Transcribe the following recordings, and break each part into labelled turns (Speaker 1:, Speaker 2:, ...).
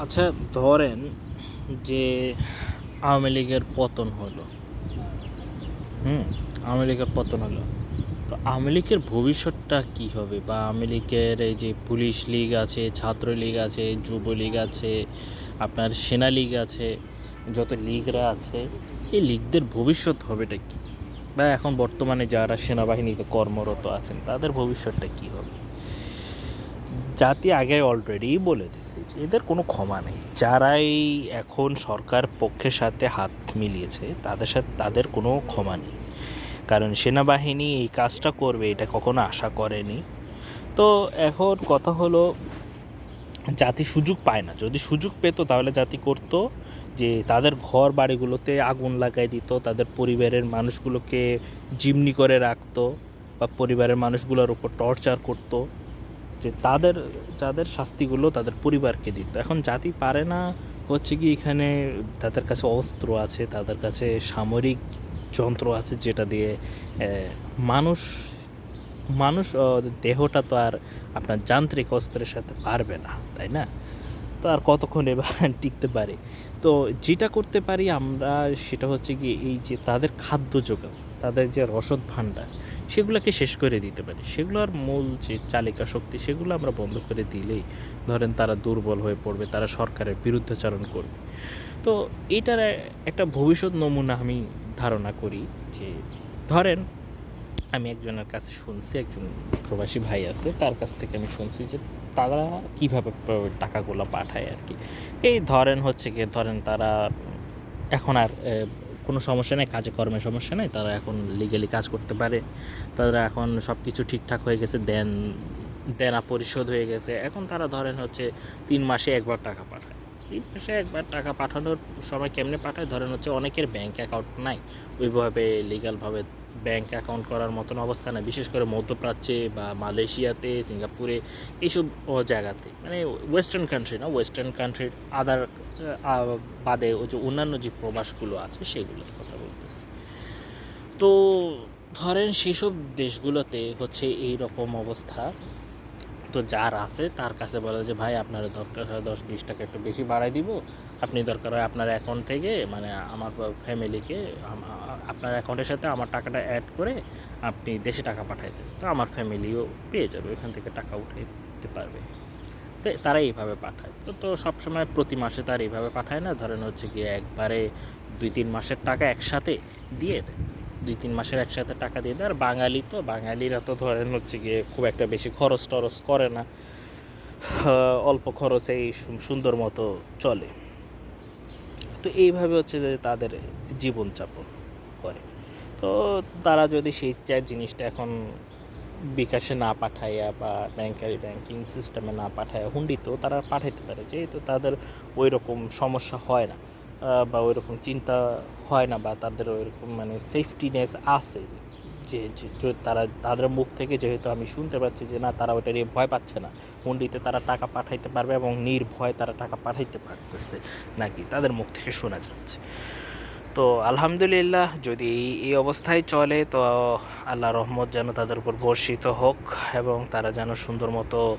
Speaker 1: আচ্ছা ধরেন যে আওয়ামী লীগের পতন হলো। হুম, আওয়ামী লীগের পতন হলো। তো আওয়ামী লীগের ভবিষ্যৎটা কী হবে? বা আওয়ামী লীগের এই যে পুলিশ লীগ আছে, ছাত্র লীগ আছে, যুব লীগ আছে, আপনার সেনা লীগ আছে, যত লীগরা আছে, এই লীগদের ভবিষ্যৎ হবেটা কী? বা এখন বর্তমানে যারা সেনাবাহিনীতে কর্মরত আছেন, তাদের ভবিষ্যৎটা কী হবে? জাতি আগে অলরেডি বলে দিয়েছে যে এদের কোনো ক্ষমা নেই। যারাই এখন সরকার পক্ষের সাথে হাত মিলিয়েছে, তাদের সাথে, তাদের কোনো ক্ষমা নেই। কারণ সেনাবাহিনী এই কাজটা করবে, এটা কখনো আশা করেনি। তো এখন কথা হলো, জাতি সুযোগ পায় না। যদি সুযোগ পেত তাহলে জাতি করত যে তাদের ঘর বাড়িগুলোতে আগুন লাগাই দিত, তাদের পরিবারের মানুষগুলোকে জিমনি করে রাখতো বা পরিবারের মানুষগুলোর উপর টর্চার করতো। যে তাদের, যাদের শাস্তিগুলো তাদের পরিবারকে দিত। এখন জাতি পারে না, হচ্ছে কি এখানে তাদের কাছে অস্ত্র আছে, তাদের কাছে সামরিক যন্ত্র আছে যেটা দিয়ে মানুষ মানুষ দেহটা তো আর আপনার যান্ত্রিক অস্ত্রের সাথে পারবে না, তাই না? তো আর কতক্ষণ এবার টিকতে পারে? তো যেটা করতে পারি আমরা সেটা হচ্ছে কি এই যে তাদের খাদ্য যোগান, তাদের যে রসদ ভাণ্ডার সেগুলোকে শেষ করে দিতে পারি। সেগুলোর মূল যে চালিকা শক্তি, সেগুলো আমরা বন্ধ করে দিলেই ধরেন তারা দুর্বল হয়ে পড়বে, তারা সরকারের বিরুদ্ধাচরণ করবে। তো এটার একটা ভবিষ্যৎ নমুনা আমি ধারণা করি যে, ধরেন আমি একজনের কাছে শুনছি, একজন প্রবাসী ভাই আছে, তার কাছ থেকে আমি শুনছি যে তারা কীভাবে টাকাগুলো পাঠায় আর কি। এই ধরেন হচ্ছে গিয়ে, ধরেন তারা এখন আর কোনো সমস্যা নেই কাজে কর্মে সমস্যা নেই, তারা এখন লিগেলি কাজ করতে পারে। তারা এখন সব কিছু ঠিকঠাক হয়ে গেছে, দেন, দেনা পরিশোধ হয়ে গেছে। এখন তারা ধরেন হচ্ছে তিন মাসে একবার টাকা পাঠায়। তিন মাসে একবার টাকা পাঠানোর সময় কেমনে পাঠায়? ধরেন হচ্ছে অনেকের ব্যাঙ্ক অ্যাকাউন্ট নাই। ওইভাবে লিগালভাবে ব্যাংক অ্যাকাউন্ট করার মতন অবস্থা নাই, বিশেষ করে মধ্যপ্রাচ্যে বা মালয়েশিয়াতে, সিঙ্গাপুরে, এইসব জায়গাতে। মানে ওয়েস্টার্ন কান্ট্রি না ওয়েস্টার্ন কান্ট্রির আদার বাদে ওই যে অন্যান্য যে প্রবাসগুলো আছে সেগুলোর কথা বলতেছি। তো ধরেন সেসব দেশগুলোতে হচ্ছে এই রকম অবস্থা। তো যার আছে তার কাছে বলে যে, ভাই, আপনার দরকার হয় দশ বিশ টাকা একটু বেশি বাড়াই দিব। আপনি দরকার হয় আপনার অ্যাকাউন্ট থেকে মানে আমার ফ্যামিলিকে আপনার অ্যাকাউন্টের সাথে আমার টাকাটা অ্যাড করে আপনি দেশে টাকা পাঠাই দেন। তো আমার ফ্যামিলিও পেয়ে যাবে ওইখান থেকে টাকা উঠে পারবে। তো তারা এইভাবে পাঠায়। তো তো সবসময় প্রতি মাসে তার এইভাবে পাঠায় না, ধরেন হচ্ছে গিয়ে একবারে দুই তিন মাসের টাকা একসাথে দিয়ে দেয়। দুই তিন মাসের একসাথে টাকা দিয়ে দেয়। আর বাঙালি তো, বাঙালিরা তো ধরেন হচ্ছে গিয়ে খুব একটা বেশি খরচ টরচ করে না। অল্প খরচেই সুন্দর মতো চলে। তো এইভাবে হচ্ছে যে তাদের জীবনযাপন করে। তো তারা যদি সেই জিনিসটা এখন বিকাশে না পাঠাইয়া বা ব্যাংকারি ব্যাংকিং সিস্টেমে না পাঠায় তো তারা পাঠাইতে পারে। যেহেতু তাদের ওই রকম সমস্যা হয় না বা ওই রকম চিন্তা হয় না বা তাদের ওই রকম মানে সেফটিনেস আছে। যে তারা, তাদের মুখ থেকে যেহেতু আমি শুনতে পাচ্ছি যে না, তারা ওইটা নিয়ে ভয় পাচ্ছে না। হুন্ডিতে তারা টাকা পাঠাইতে পারবে এবং নির্ভয় তারা টাকা পাঠাইতে পারতেছে নাকি? তাদের মুখ থেকে শোনা যাচ্ছে। তো আলহামদুলিল্লাহ যদি এই- এই অবস্থায় চলে, তো আল্লাহ রহমত যেন তাদের উপর বর্ষিত হোক এবং তারা যেন সুন্দর মতো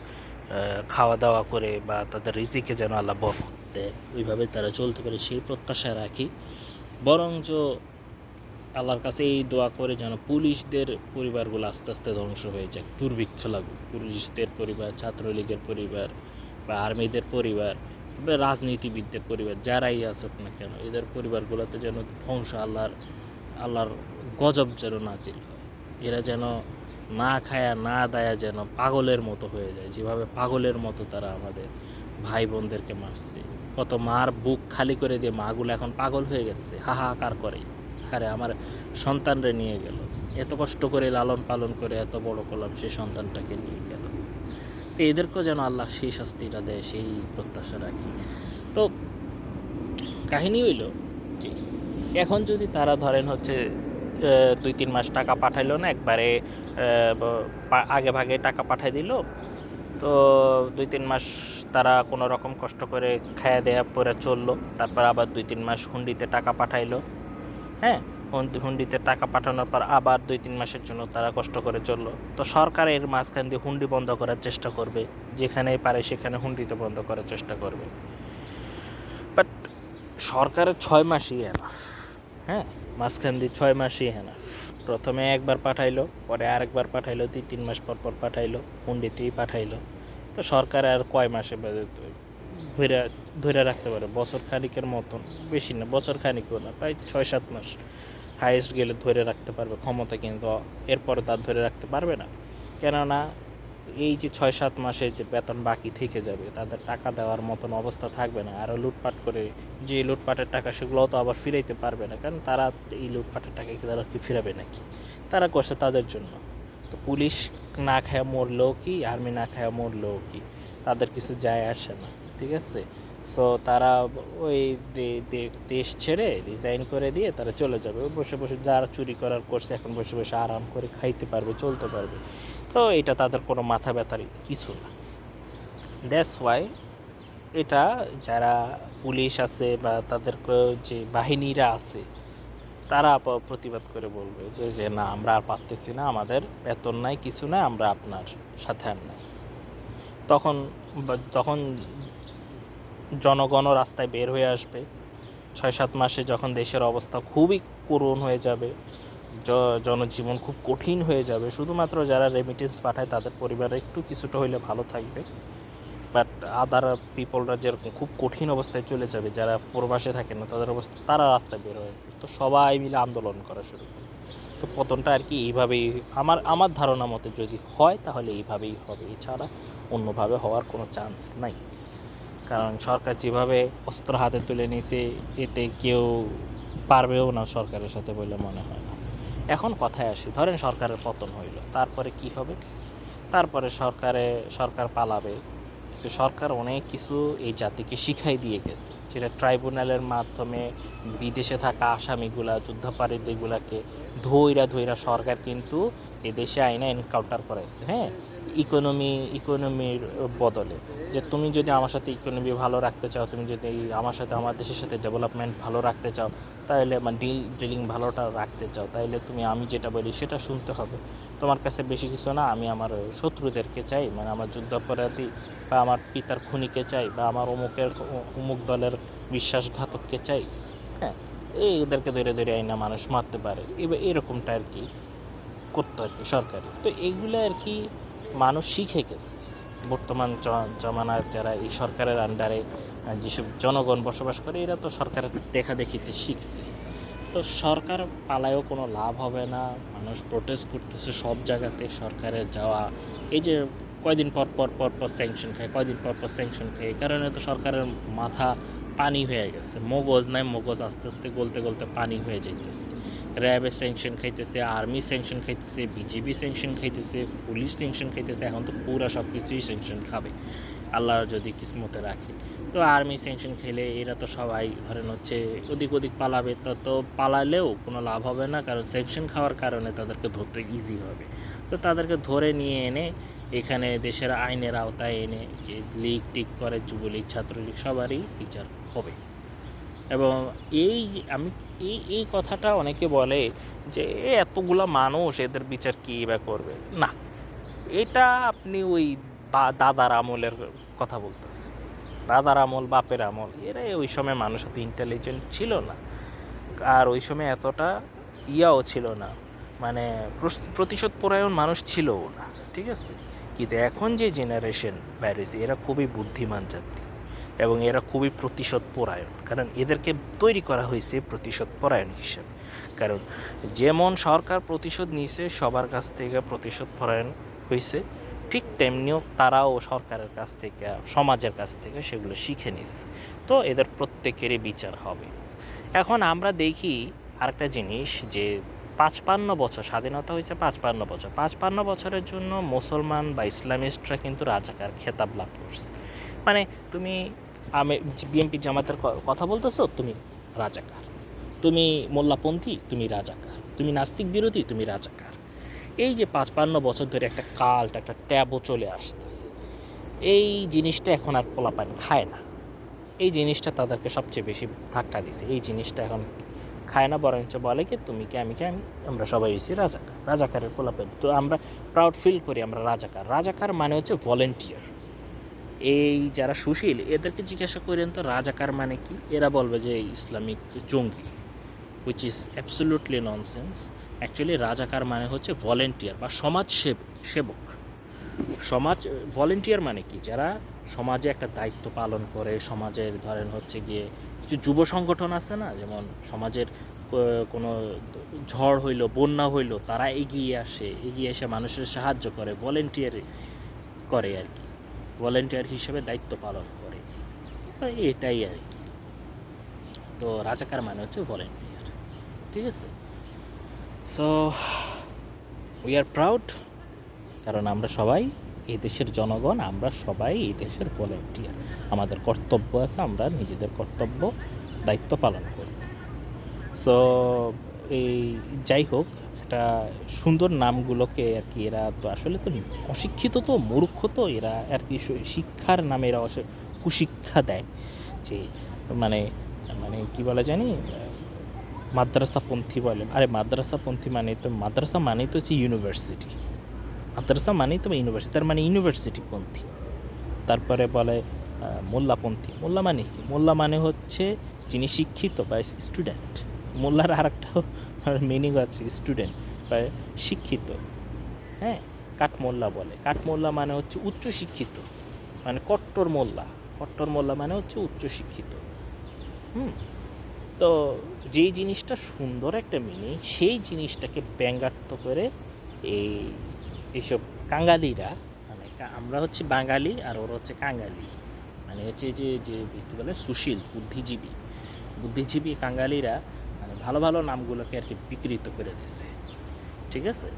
Speaker 1: খাওয়া দাওয়া করে বা তাদের রিজিকে যেন আল্লাহ বরকত দেয়। ওইভাবে তারা চলতে পারে সেই প্রত্যাশা রাখি। বরঞ্চ আল্লাহর কাছে এই দোয়া করে যেন পুলিশদের পরিবারগুলো আস্তে আস্তে ধ্বংস হয়ে যায় দুর্ভিক্ষ লাগুক। পুলিশদের পরিবার, ছাত্রলীগের পরিবার বা আর্মিদের পরিবার বা রাজনীতিবিদদের পরিবার, যারাই আসুক না কেন, এদের পরিবারগুলোতে যেন ধ্বংস আল্লাহর আল্লাহর গজব যেন হয়। এরা যেন না খায়া, না দায়া যেন পাগলের মতো হয়ে যায়, যেভাবে পাগলের মতো তারা আমাদের ভাই বোনদেরকে মারছে। কত মার বুক খালি করে দিয়ে মাগুলো এখন পাগল হয়ে গেছে, হাহাকার করে আরে আমার সন্তানরে নিয়ে গেল। এত কষ্ট করে লালন পালন করে এত বড় করলাম, সেই সন্তানটাকে নিয়ে গেল। তো এদেরকেও যেন আল্লাহ সেই শাস্তিটা দেয়, সেই প্রত্যাশা রাখি। তো কাহিনী হইল যে, এখন যদি তারা ধরেন হচ্ছে দুই তিন মাস টাকা পাঠাইলো না, একবারে আগে ভাগে টাকা পাঠাই দিল, তো দুই তিন মাস তারা কোনো রকম কষ্ট করে খায়া দেয়া পরে চলল, তারপর আবার দুই তিন মাস হুন্ডিতে টাকা পাঠাইলো। হ্যাঁ হুন্ডিতে টাকা পাঠানোর পর আবার দুই, তিন মাসের জন্য তারা কষ্ট করে চলল। তো সরকার এর মাঝখান দিয়ে হুন্ডি বন্ধ করার চেষ্টা করবে। যেখানেই পারে সেখানে হুন্ডিতে বন্ধ করার চেষ্টা করবে। বাট সরকারের ছয় মাসই এনাফ হ্যাঁ মাঝখান দিয়ে ছয় মাসই এনাফ প্রথমে একবার পাঠাইলো, পরে আরেকবার পাঠাইলো, দুই, তিন মাস পর পর পাঠাইলো, হুন্ডিতেই পাঠাইলো। তো সরকার আর কয় মাসে বাদে তো ধরে ধরে রাখতে পারে, বছর খানিকের মতন। বেশি না, বছর খানিকও না, প্রায় ছয় সাত মাস। হাইয়েস্ট গেলে ধরে রাখতে পারবে ক্ষমতা কিন্তু এরপরে তার ধরে রাখতে পারবে না। কেননা এই যে ছয় সাত মাসে যে বেতন বাকি থেকে যাবে, তাদের টাকা দেওয়ার মতন অবস্থা থাকবে না। আরও লুটপাট করে যে লুটপাটের টাকা সেগুলোও তো আবার ফিরাইতে পারবে না, কারণ তারা এই লুটপাটের টাকা কি তারা কি ফিরাবে নাকি? তারা করছে তাদের জন্য। তো পুলিশ না খায় মরলেও কি আর্মি না খায় মরলেও কি, তাদের কিছু যায় আসে না। ঠিক আছে? সো তারা ওই দেশ ছেড়ে রিজাইন করে দিয়ে তারা চলে যাবে। বসে বসে যারা চুরি করার করছে, এখন বসে বসে আরাম করে খাইতে পারবে, চলতে পারবে। তো এটা তাদের কোনো মাথা ব্যথার কিছু না। দ্যাটস ওয়াই এটা যারা পুলিশ আছে বা তাদের যে বাহিনীরা আছে, তারা প্রতিবাদ করে বলবে যে যে না, আমরা আর পারতেছি না, আমাদের বেতন নাই, কিছু না আমরা আপনার সাথে আর নাই। তখন তখন জনগণ রাস্তায় বের হয়ে আসবে। ছয় সাত মাসে যখন দেশের অবস্থা খুবই করুণ হয়ে যাবে জনজীবন খুব কঠিন হয়ে যাবে, শুধুমাত্র যারা রেমিটেন্স পাঠায় তাদের পরিবার একটু কিছুটা হইলে ভালো থাকবে। বাট আদার পিপলরা যেরকম খুব কঠিন অবস্থায় চলে যাবে, যারা প্রবাসে থাকে না, তাদের অবস্থা, তারা রাস্তায় বের হয়ে। তো সবাই মিলে আন্দোলন করা শুরু করে তো পতনটা আর কি এইভাবেই, আমার আমার ধারণা মতে যদি হয়, তাহলে এইভাবেই হবে। এছাড়া অন্যভাবে হওয়ার কোনো চান্স নাই। কারণ সরকার যেভাবে অস্ত্র হাতে তুলে নিয়েছে, এতে কেউ পারবেও না সরকারের সাথে বলে মনে হয় না। এখন কথায় আসি, ধরেন সরকারের পতন হইল, তারপরে কি হবে? তারপরে সরকারে, সরকার পালাবে কিন্তু সরকার অনেক কিছু এই জাতিকে শিখাই দিয়ে গেছে। যেটা ট্রাইব্যুনালের মাধ্যমে বিদেশে থাকা আসামিগুলা যুদ্ধাপারীদেরগুলাকে ধৈরা ধৈরা সরকার কিন্তু এদেশে আইনা এনকাউন্টার করাইছে হ্যাঁ? ইকোনমি ইকোনমির বদলে। যে তুমি যদি আমার সাথে ইকোনমি ভালো রাখতে চাও, তুমি যদি আমার সাথে, আমার দেশের সাথে ডেভেলপমেন্ট ভালো রাখতে চাও তাহলে মানে ডিল ডিলিং ভালোটা রাখতে চাও তাহলে তুমি আমি যেটা বলি সেটা শুনতে হবে। তোমার কাছে বেশি কিছু না, আমি আমার শত্রুদেরকে চাই মানে আমার যুদ্ধাপরাধী বা আমার পিতার খুনিকে চাই বা আমার অমুকের অমুক দলের বিশ্বাসঘাতককে চাই হ্যাঁ এই এদেরকে ধরে ধরে আইনা মানুষ মারতে পারে। এবার এরকমটা আর কি করতো আর কি সরকার। তো এইগুলো আর কি মানুষ শিখে গেছে। বর্তমান জমানার যারা এই সরকারের আন্ডারে যেসব জনগণ বসবাস করে, এরা তো সরকারের দেখা দেখিতে শিখছে। তো সরকার পালায়ও কোনো লাভ হবে না। মানুষ প্রোটেস্ট করতেছে সব জায়গাতে সরকারের যাওয়া। এই যে কয়দিন পর পর পর পর স্যাংশন খায়, কয়দিন পর পর স্যাংশন খায়, এই কারণে তো সরকারের মাথা পানি হয়ে গেছে। মগজ নাই, মগজ আস্তে আস্তে গলতে গলতে পানি হয়ে যাইতেছে। র্যাবের স্যাংশন খাইতেছে আর্মি স্যাংশন খাইতেছে বিজেপি স্যাংশন খাইতেছে, পুলিশ স্যাংশন খাইতেছে, এখন তো পুরা সব কিছুই স্যাংশন খাবে আল্লাহ যদি কিসমতে রাখে। তো আর্মি স্যাংশন খেলে এরা তো সবাই ধরেন হচ্ছে ওদিক ওদিক পালাবে, তো তো পালালেও কোনো লাভ হবে না, কারণ স্যাংশন খাওয়ার কারণে তাদেরকে ধরতে ইজি হবে। তো তাদেরকে ধরে নিয়ে এনে এখানে দেশের আইনের আওতায় এনে যে লীগ টিক করে, যুবলীগ, ছাত্রলীগ, সবারই বিচার হবে। এবং এই আমি এই এই কথাটা অনেকে বলে যে এতগুলা মানুষ, এদের বিচার কী বা করবে? না। এটা আপনি ওই দাদার আমলের কথা বলতেছে। দাদার আমল, বাপের আমল এরা ওই সময় মানুষ এত ইন্টেলিজেন্ট ছিল না। আর ওই সময় এতটা ইয়াও ছিল না। মানে প্রতিশোধ পরায়ণ মানুষ ছিলও না, ঠিক আছে? কিন্তু এখন যে জেনারেশন বাইরেছে এরা খুবই বুদ্ধিমান জাতি এবং এরা খুবই প্রতিশোধ পরায়ণ। কারণ এদেরকে তৈরি করা হয়েছে প্রতিশোধ পরায়ণ হিসেবে। কারণ যেমন সরকার প্রতিশোধ নিয়েছে, সবার কাছ থেকে প্রতিশোধ পরায়ণ হয়েছে, ঠিক তেমনিও তারাও সরকারের কাছ থেকে, সমাজের কাছ থেকে সেগুলো শিখে নিচ্ছে তো এদের প্রত্যেকেরই বিচার হবে। এখন আমরা দেখি আরেকটা জিনিস যে পাঁচপান্ন বছর, স্বাধীনতা হয়েছে পাঁচপান্ন বছর। পাঁচপান্ন বছরের জন্য মুসলমান বা ইসলামিস্টরা কিন্তু রাজাকার খেতাব লাভ করছে। মানে তুমি আমি বিএনপি জামাতের কথা বলতেছো, তুমি রাজাকার। তুমি মোল্লাপন্থী, তুমি রাজাকার। তুমি নাস্তিক বিরোধী, তুমি রাজাকার। এই যে পাঁচপান্ন বছর ধরে একটা কাল্ট, একটা ট্যাবও চলে আসতেছে, এই জিনিসটা এখন আর পোলাপান খায় না। এই জিনিসটা তাদেরকে সবচেয়ে বেশি ধাক্কা দিয়েছে। এই জিনিসটা এখন খায় না, বরঞ্চ বলে কি, তুমি কি, আমি কি, আমি আমরা সবাই হয়েছি রাজাকার। রাজাকারের পোলাপেন। তো আমরা প্রাউড ফিল করি আমরা রাজাকার। রাজাকার মানে হচ্ছে ভলেন্টিয়ার এই যারা সুশীল, এদেরকে জিজ্ঞাসা করেন তো রাজাকার মানে কি? এরা বলবে যে ইসলামিক জঙ্গি which is absolutely nonsense actually রাজাকার মানে হচ্ছে ভলেন্টিয়ার বা সমাজ সেব- সেবক সমাজ ভলেন্টিয়ার মানে কি? যারা সমাজে একটা দায়িত্ব পালন করে, সমাজের ধরেন হচ্ছে গিয়ে কিছু যুব সংগঠন আছে না? যেমন সমাজের কোনো ঝড় হইল, বন্যা হইল, তারা এগিয়ে আসে, এগিয়ে এসে মানুষের সাহায্য করে ভলেন্টিয়ার করে আর কি। ভলেন্টিয়ার হিসেবে দায়িত্ব পালন করে। এটাই আর কি। তো রাজাকার মানে হচ্ছে ভলেন্টিয়ার ঠিক আছে? সো উই আর প্রাউড কারণ আমরা সবাই এই দেশের জনগণ, আমরা সবাই এই দেশের ভলেন্টিয়ার আমাদের কর্তব্য আছে, আমরা নিজেদের কর্তব্য, দায়িত্ব পালন করব সো এই যাই হোক, একটা সুন্দর নামগুলোকে আর কি এরা তো আসলে তো অশিক্ষিত তো, মূর্খ তো, এরা আর কি শিক্ষার নামে এরা কুশিক্ষা দেয়। যে মানে মানে কি বলা জানি? মাদ্রাসাপন্থী বলে। আরে মাদ্রাসাপন্থী মানে তো, মাদ্রাসা মানেই তো হচ্ছে ইউনিভার্সিটি মাদ্রাসা মানেই তো ইউনিভার্সিটি তার মানে ইউনিভার্সিটি পন্থী। তারপরে বলে মোল্লাপন্থী মোল্লা মানে কি? মোল্লা মানে হচ্ছে যিনি শিক্ষিত বা স্টুডেন্ট মোল্লার আর একটা মিনিং আছে স্টুডেন্ট বা শিক্ষিত। হ্যাঁ কাঠমোল্লা বলে। কাঠমোল্লা মানে হচ্ছে উচ্চ শিক্ষিত। মানে কট্টর মোল্লা। কট্টর মোল্লা মানে হচ্ছে উচ্চ শিক্ষিত। হুম? তো যেই জিনিসটা সুন্দর একটা মিনিং সেই জিনিসটাকে ব্যঙ্গাত্ম করে এই এইসব কাঙ্গালিরা মানে আমরা হচ্ছে বাঙালি আর ওরা হচ্ছে কাঙ্গালি। মানে হচ্ছে যে যে কী বলে, সুশীল, বুদ্ধিজীবী। বুদ্ধিজীবী কাঙ্গালিরা মানে ভালো ভালো নামগুলোকে আর কি বিকৃত করে দিছে ঠিক আছে?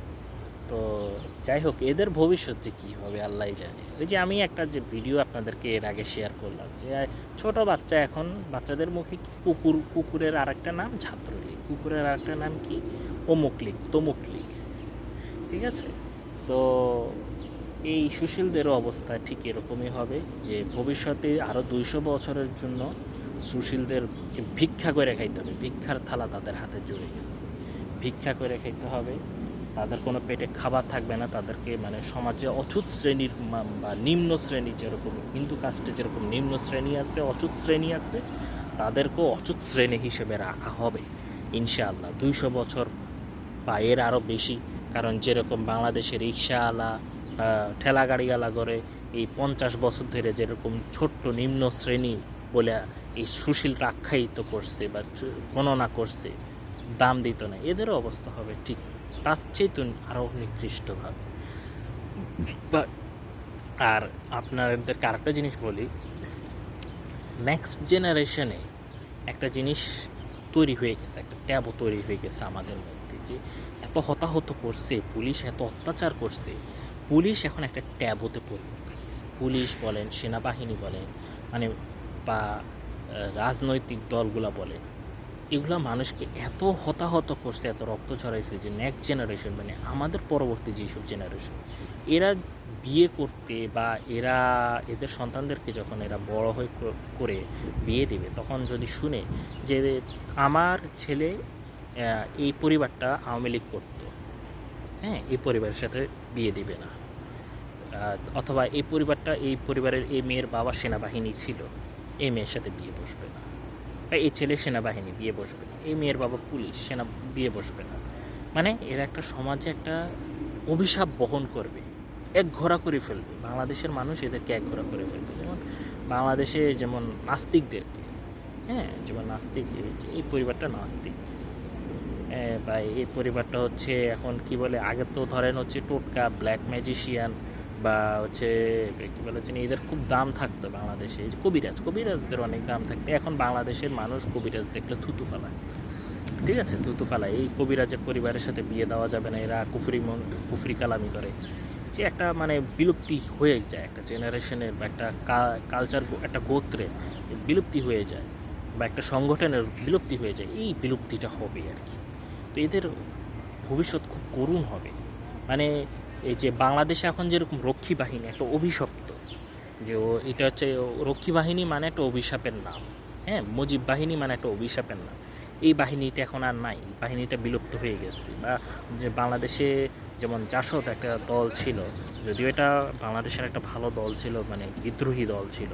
Speaker 1: তো যাই হোক, এদের ভবিষ্যৎ যে কী হবে, আল্লাহ জানে। ওই যে আমি একটা যে ভিডিও আপনাদেরকে এর আগে শেয়ার করলাম, যে ছোট বাচ্চা এখন, বাচ্চাদের মুখে কি কুকুর, কুকুরের আরেকটা নাম? ছাত্রলীগ। কুকুরের আরেকটা নাম কি? অমুক লীগ তমুক লীগ ঠিক আছে? সো এই সুশীলদেরও অবস্থা ঠিক এরকমই হবে যে ভবিষ্যতে আরও দুইশো বছরের জন্য সুশীলদেরকে ভিক্ষা করে খাইতে হবে। ভিক্ষার থালা তাদের হাতে জুড়ে গেছে। ভিক্ষা করে খাইতে হবে। তাদের কোনো পেটে খাবার থাকবে না। তাদেরকে মানে সমাজে অছুত শ্রেণির বা নিম্ন শ্রেণি যেরকম, হিন্দু কাস্টে যেরকম নিম্ন শ্রেণি আছে অছুত শ্রেণি আছে, তাদেরকেও অছুত শ্রেণি হিসেবে রাখা হবে। ইনশাআল্লাহ দুইশো বছর বা এর আরও বেশি। কারণ যেরকম বাংলাদেশের রিক্সাওয়ালা বা ঠেলা গাড়িওয়ালা করে, এই পঞ্চাশ বছর ধরে যেরকম ছোট্ট নিম্ন শ্রেণি বলে এই সুশীলরা আখ্যায়িত করছে বা গণনা করছে, দাম দিত না। এদেরও অবস্থা হবে ঠিক তার চেয়ে তো আরও নিকৃষ্টভাবে। বা- আর আপনাদেরকে আরেকটা জিনিস বলি নেক্সট জেনারেশনে একটা জিনিস তৈরি হয়ে গেছে, একটা ট্যাবও তৈরি হয়ে গেছে আমাদের যে এত হতাহত করছে, পুলিশ এত অত্যাচার করছে, পুলিশ এখন একটা ট্যাবতে পরিণত হয়েছে পুলিশ বলেন, সেনাবাহিনী বলেন মানে বা রাজনৈতিক দলগুলা বলেন, এগুলা মানুষকে এত হতাহত করছে, এত রক্ত ছড়াইছে যে নেক্সট জেনারেশন মানে আমাদের পরবর্তী যেসব জেনারেশন এরা বিয়ে করতে বা এরা এদের সন্তানদেরকে যখন এরা বড় হয়ে করে বিয়ে দেবে, তখন যদি শুনে যে আমার ছেলে এই পরিবারটা আওয়ামী লীগ করতো। হ্যাঁ এই পরিবারের সাথে বিয়ে দিবে না। অথবা এই পরিবারটা, এই পরিবারের এই মেয়ের বাবা সেনাবাহিনী ছিল, এই মেয়ের সাথে বিয়ে বসবে না। বা এই ছেলে সেনাবাহিনী বিয়ে বসবে না, এই মেয়ের বাবা পুলিশ, সেনা বিয়ে বসবে না। মানে এরা একটা সমাজে একটা অভিশাপ বহন করবে, এক ঘোরা করে ফেলবে। বাংলাদেশের মানুষ এদেরকে এক ঘোরা করে ফেলবে। যেমন বাংলাদেশে যেমন নাস্তিকদেরকে হ্যাঁ যেমন নাস্তিক এই- পরিবারটা নাস্তিক। বা এই পরিবারটা হচ্ছে এখন কি বলে, আগে তো ধরেন হচ্ছে টোটকা ব্ল্যাক ম্যাজিশিয়ান বা হচ্ছে, কি বলে হচ্ছে এদের খুব দাম থাকতো বাংলাদেশে। এই কবিরাজ, কবিরাজদের অনেক দাম থাকতো। এখন বাংলাদেশের মানুষ কবিরাজ দেখলে থুতু ফালায়। ঠিক আছে? থুতু ফালায়। এই কবিরাজের পরিবারের সাথে বিয়ে দেওয়া যাবে না। এরা কুফরি মন, কুফরি কালামি করে। যে একটা মানে বিলুপ্তি হয়ে যায় একটা জেনারেশনের বা একটা কালচার একটা গোত্রের বিলুপ্তি হয়ে যায় বা একটা সংগঠনের বিলুপ্তি হয়ে যায়। এই বিলুপ্তিটা হবে আর কি। তো এদের ভবিষ্যৎ খুব করুণ হবে। মানে এই যে বাংলাদেশে এখন যেরকম রক্ষী বাহিনী, একটা অভিশপ্ত, যে ও এটা হচ্ছে রক্ষী বাহিনী মানে একটা অভিশাপের নাম। হ্যাঁ মুজিব বাহিনী মানে একটা অভিশাপের নাম। এই বাহিনীটা এখন আর নাই, বাহিনীটা বিলুপ্ত হয়ে গেছে। বা যে বাংলাদেশে যেমন জাসদ একটা দল ছিল যদিও এটা বাংলাদেশের একটা ভালো দল ছিল মানে বিদ্রোহী দল ছিল,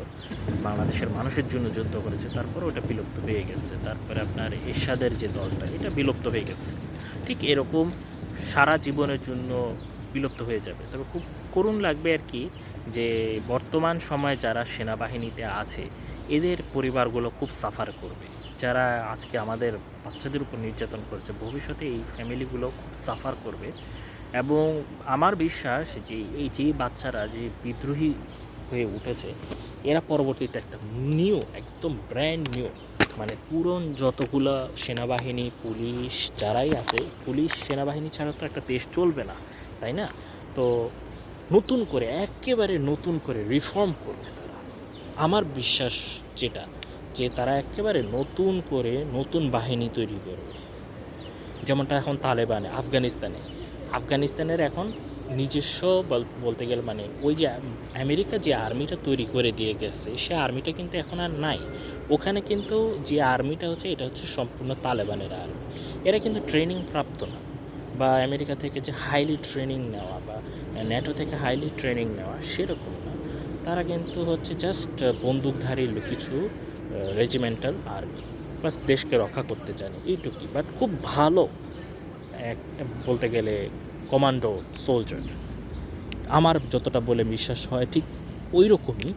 Speaker 1: বাংলাদেশের মানুষের জন্য যুদ্ধ করেছে তারপরে ওটা বিলুপ্ত হয়ে গেছে। তারপরে আপনার এরশাদের যে দলটা, এটা বিলুপ্ত হয়ে গেছে। ঠিক এরকম সারা জীবনের জন্য বিলুপ্ত হয়ে যাবে। তবে খুব করুণ লাগবে আর কি যে বর্তমান সময়ে যারা সেনাবাহিনীতে আছে, এদের পরিবারগুলো খুব সাফার করবে। যারা আজকে আমাদের বাচ্চাদের উপর নির্যাতন করছে, ভবিষ্যতে এই ফ্যামিলিগুলো খুব সাফার করবে। এবং আমার বিশ্বাস যে এই যে বাচ্চারা, যে বিদ্রোহী হয়ে উঠেছে, এরা পরবর্তীতে একটা নিউ একদম ব্র্যান্ড নিউ মানে পুরন যতগুলো সেনাবাহিনী, পুলিশ যারাই আছে, পুলিশ সেনাবাহিনী ছাড়া তো একটা দেশ চলবে না, তাই না? তো নতুন করে, একেবারে নতুন করে রিফর্ম করবে তারা। আমার বিশ্বাস যেটা, যে তারা একেবারে নতুন করে নতুন বাহিনী তৈরি করবে। যেমনটা এখন তালেবানে, আফগানিস্তানে। আফগানিস্তানের এখন নিজস্ব বল- বলতে গেলে মানে ওই যে আম- আমেরিকা যে আর্মিটা তৈরি করে দিয়ে গেছে, সে আর্মিটা কিন্তু এখন আর নাই। ওখানে কিন্তু যে আর্মিটা হচ্ছে, এটা হচ্ছে সম্পূর্ণ তালেবানের আর্মি। এরা কিন্তু ট্রেনিং প্রাপ্ত না বা আমেরিকা থেকে যে হাইলি ট্রেনিং নেওয়া বা ন্যাটো থেকে হাইলি ট্রেনিং নেওয়া সেরকম না। তারা কিন্তু হচ্ছে জাস্ট বন্দুকধারী কিছু রেজিমেন্টাল আর্মি প্লাস দেশকে রক্ষা করতে জানে। এইটুকুই। বাট খুব ভালো এক বলতে গেলে কমান্ডো সোলজার। আমার যতটা বলে বিশ্বাস হয় ঠিক ওই রকমই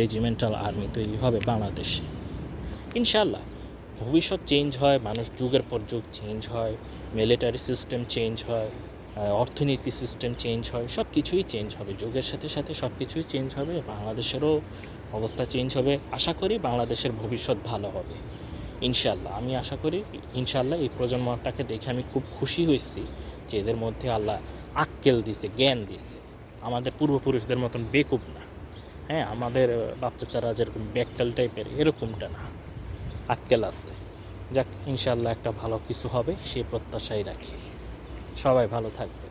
Speaker 1: রেজিমেন্টাল আর্মি তৈরি হবে বাংলাদেশে। ইনশাল্লাহ ভবিষ্যৎ চেঞ্জ হয়, মানুষ যুগের পর যুগ চেঞ্জ হয়, মিলিটারি সিস্টেম চেঞ্জ হয় অর্থনীতি সিস্টেম চেঞ্জ হয় সব কিছুই চেঞ্জ হবে, যুগের সাথে সাথে সব কিছুই চেঞ্জ হবে, বাংলাদেশেরও অবস্থা চেঞ্জ হবে। আশা করি বাংলাদেশের ভবিষ্যৎ ভালো হবে। ইনশাল্লাহ আমি আশা করি ইনশাল্লাহ এই প্রজন্মটাকে দেখে আমি খুব খুশি হয়েছি যে এদের মধ্যে আল্লাহ আক্কেল দিছে, জ্ঞান দিছে। আমাদের পূর্বপুরুষদের মতন বেকুব না। হ্যাঁ আমাদের বাচ্চাচারা যেরকম ব্যাককেল টাইপের, এরকমটা না। আক্কেল আছে। যাক ইনশাল্লাহ একটা ভালো কিছু হবে সেই প্রত্যাশাই রাখি। সবাই ভালো থাকবে